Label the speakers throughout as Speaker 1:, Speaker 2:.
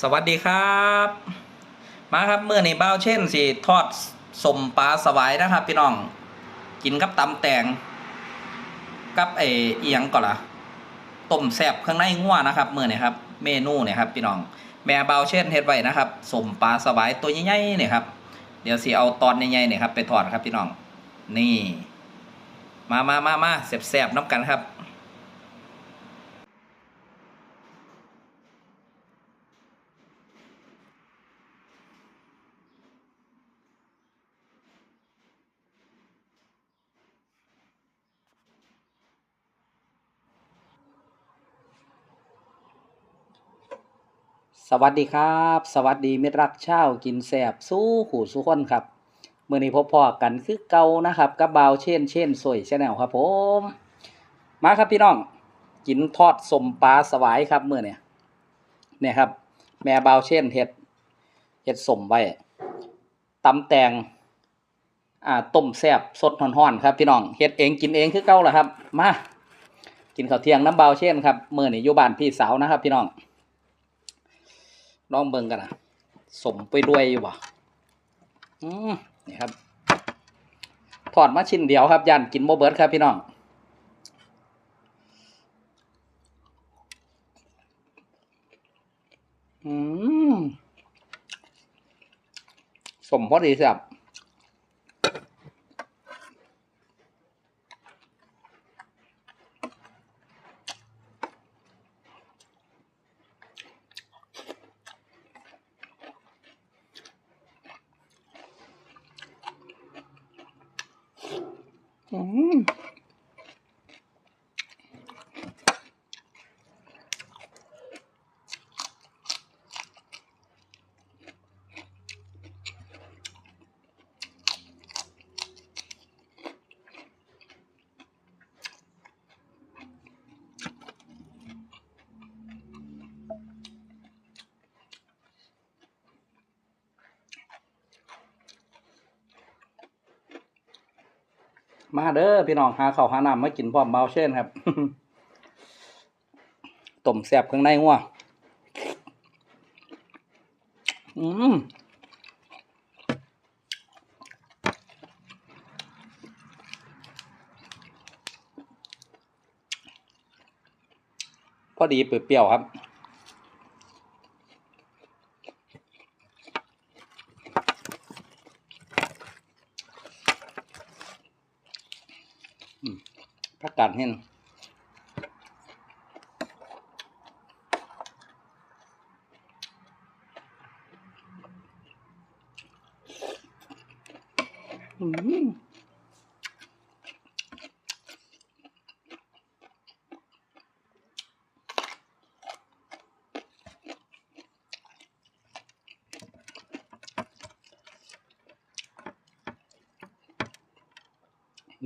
Speaker 1: สวัสดีครับ มาครับเมื่อนี้เบ้าเช่นสิทอดสมปลาสวายนะครับ พี่น้อง กินกับตำแตงกับไอ้เอียงก่อนละต้มแซบข้างในงัวนะครับเมื่อนี้ครับ เมนูเนี่ยครับ พี่น้อง แม่เบาเช่นเฮ็ดไว้นะครับสมปลาสวายตัวใหญ่ๆเนี่ยครับเดี๋ยวสิเอาตอนใหญ่ๆเนี่ยครับ ไปทอดครับพี่น้อง นี่ มามามามาแซ่บๆน้ำกันครับ สวัสดีครับ สวัสดีมิตรรักเช่ากินแสบสู้ขู่สู้คนครับเมื่อนี้พบพอกันคือเก่านะครับกับบาวเช่นเช่นสวยชาแนลครับผมมาครับพี่น้องกินทอดสมปลาสวายครับเมื่อเนี่ยเนี่ยครับ แม่บาวเช่นเห็ดเห็ดสมไว้ตำแตงอ่าต้มแซบสดห่อนๆครับพี่น้องเห็ดเองกินเองคือเก่าแหละครับ มากินข้าวเที่ยงน้ำบาวเช่นครับเมื่อนี่อยู่บ้านพี่สาวนะครับ พี่น้อง ลองเบิ่งกันนะสมไปด้วยอยู่บ่อืมนี่ครับถอดมาชิ้นเดียวครับยันกินโมเบิร์ดครับพี่น้องอืมสมพอดีสิครับ อื มาเด้อพี่น้องหาข้าวหาน้ำมากินพร้อมเบาเช่นครับต้มแซ่บข้างในงัวอืมพอดีเปรี้ยวครับ ผั กกาดเห็นอืม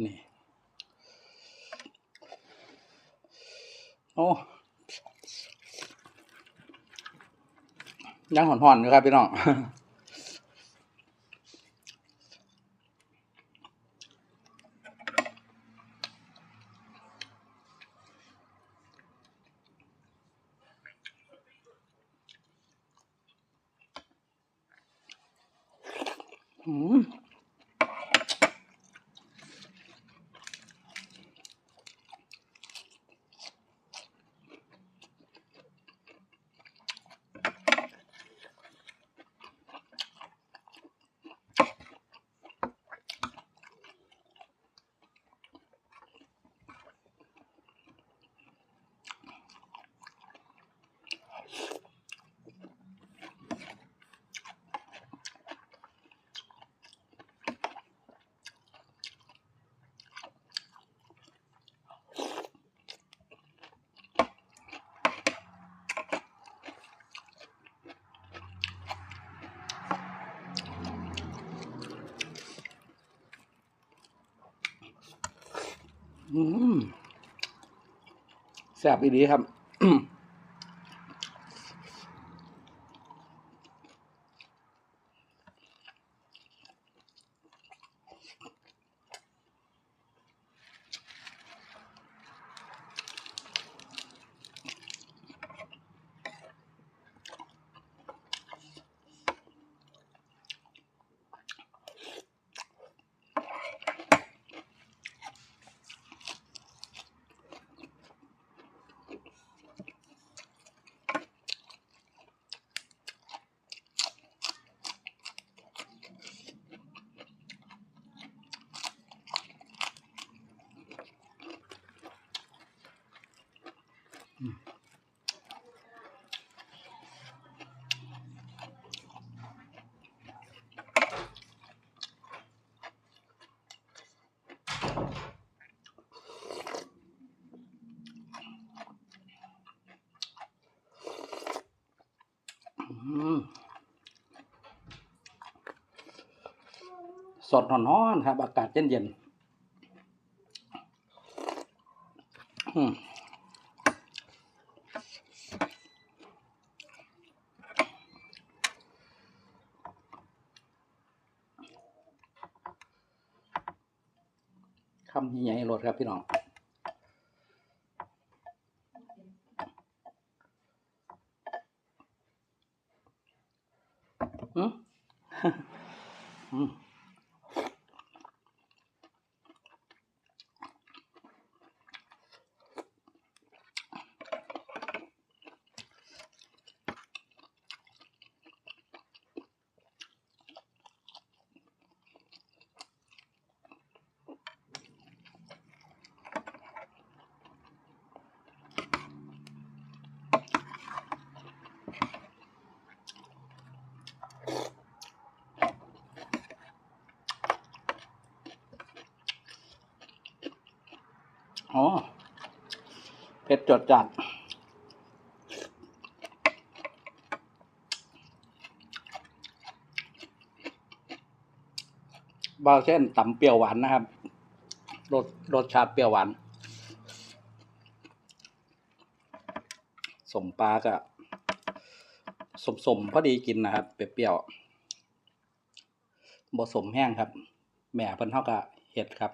Speaker 1: นี่ อ้ยังหอนๆอยู่ครับพี่น้องอืม แซ่บอีดีครับ อ ม สดนอนๆครับ อากาศเย็นๆคำใหญ่ๆรถครับพี่น้อง อืม อืม อ๋อเผ็ดจดจัด บาเช่นตำเปรี้ยวหวานนะครับ รสรสชาติเปรี้ยวหวาน สมปลาก็สมสมๆพอดีกินนะครับ เปรี้ยวๆบสมแห้งครับ แม่เพิ่นเท่ากับเห็ดครับ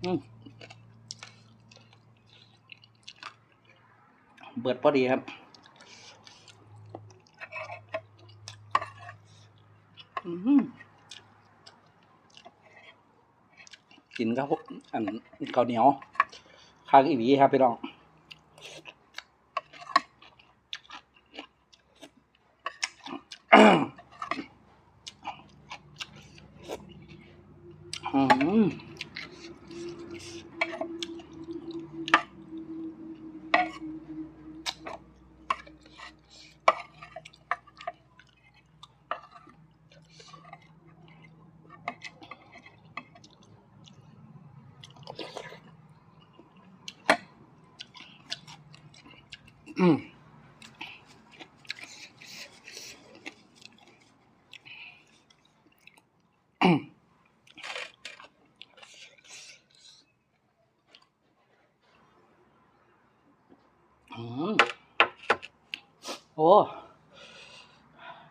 Speaker 1: เบิดพอดีครับ กินข้าวอันเกาเหนียวข้างอีกีครับพี่น้องอืม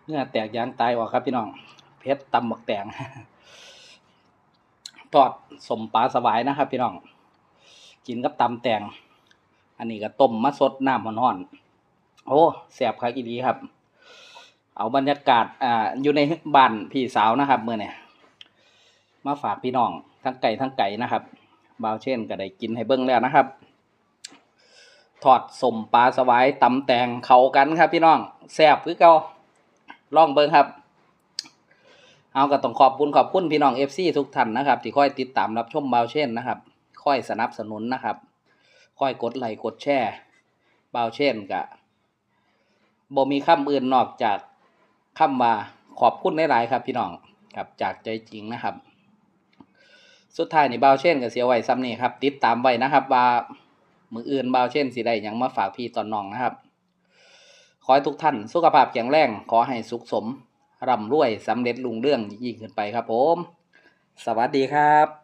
Speaker 1: เนื้อแตกยางตายว่ะครับพี่น้อง เพชรตำบักแตงทอดสมปลาสวายนะครับ พี่น้อง กินกับตำแตง อันนี้ก็ต้มมาสดน้ำหอนๆโอ้แสบคักอีดีครับ เอาบรรยากาศอ่าอยู่ในบ้านพี่สาวนะครับเมื่อเนี่ยมาฝากพี่น้องทั้งไก่ทั้งไก่นะครับ บาวเช่นก็ได้กินให้เบิ้งแล้วนะครับ ทอดสมปลาสวายตำแตงเขากันครับพี่น้องแซ่บคือเก่าลองเบิ้งครับ เอาก็ต้องขอบคุณขอบคุณพี่น้องเอฟซีทุกท่านนะครับ ที่คอยติดตามรับชมบาวเช่นนะครับคอยสนับสนุนนะครับคอยกดไลค์กดแชร์บาวเช่นกะบ่มีคำอื่นนอกจากคำว่าขอบคุณหลายๆครับ พี่น้องครับจากใจจริงนะครับ สุดท้ายนี่บาวเช่นกับเสียไว้ซ้ำนี่ครับ ติดตามไว้นะครับว่า มืออื่นเบาเช่นสิได้ยังมาฝากพี่ตอนน้องนะครับ ขอให้ทุกท่านสุขภาพแข็งแรงขอให้สุขสมร่ำรวยสำเร็จลุงเรื่องยิ่งขึ้นไปครับผม สวัสดีครับ